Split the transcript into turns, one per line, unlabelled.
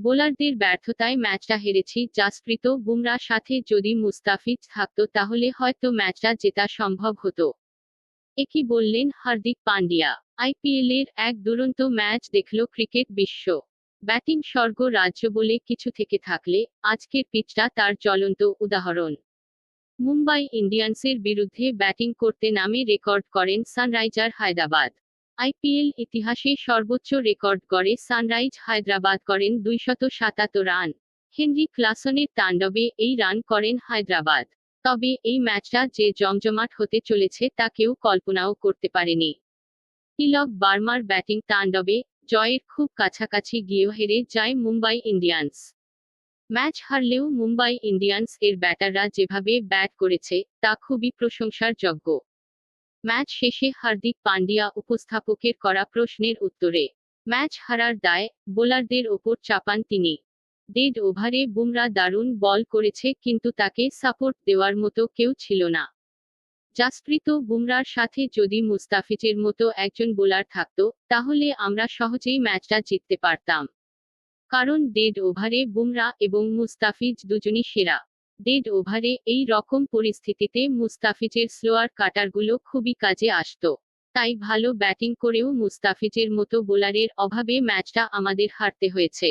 বোলারদের ব্যর্থতায় ম্যাচটা হেরেছি, জাসপ্রীত বুমরার সাথে যদি মুস্তাফিজ থাকতো তাহলে হয়তো ম্যাচটা জেতা সম্ভব হতো। একই বললেন হার্দিক পান্ডিয়া? আইপিএল এর এক দুরন্ত ম্যাচ দেখল ক্রিকেট বিশ্ব। ব্যাটিং স্বর্গ রাজ্য বলে কিছু থেকে থাকলে আজকের পিচটা তার জ্বলন্ত উদাহরণ। মুম্বাই ইন্ডিয়ান্সের বিরুদ্ধে ব্যাটিং করতে নামে রেকর্ড করেন সানরাইজার হায়দ্রাবাদ। আইপিএল ইতিহাসে সর্বোচ্চ রেকর্ড গড়ে সানরাইজ হায়দ্রাবাদ করেন দুইশত সাতাত্তর রান। হেনরি ক্লাসনের তাণ্ডবে এই রান করেন হায়দ্রাবাদ। তবে এই ম্যাচটা যে জমজমাট হতে চলেছে তা কেউ কল্পনাও করতে পারেনি। তিলক বার্মার ব্যাটিং তাণ্ডবে জয়ের খুব কাছাকাছি গিয়েও হেরে যায় মুম্বাই ইন্ডিয়ান্স। ম্যাচ হারলেও মুম্বাই ইন্ডিয়ান্স এর ব্যাটাররা যেভাবে ব্যাট করেছে, তা খুবই প্রশংসার যোগ্য ম্যাচ শেষে হার্দিক পান্ডিয়া উপস্থাপকের করা প্রশ্নের উত্তরে, ম্যাচ হারার দায় বোলারদের ওপর চাপান তিনি। ডেড ওভারে বুমরা দারুণ বল করেছে কিন্তু তাকে সাপোর্ট দেওয়ার মতো কেউ ছিল না। জাসপ্রীত বুমরার সাথে যদি মুস্তাফিজের মতো একজন বোলার থাকতো, তাহলে আমরা সহজেই ম্যাচটা জিততে পারতাম। কারণ ডেড ওভারে বুমরা এবং মুস্তাফিজ দুজনই সেরা। ডেড ওভারে এই রকম পরিস্থিতিতে মুস্তাফিজের স্লোয়ার কাটারগুলো খুবই কাজে আসত। তাই ভালো ব্যাটিং করেও মুস্তাফিজের মতো বোলারের অভাবে ম্যাচটা আমাদের হারতে হয়েছে।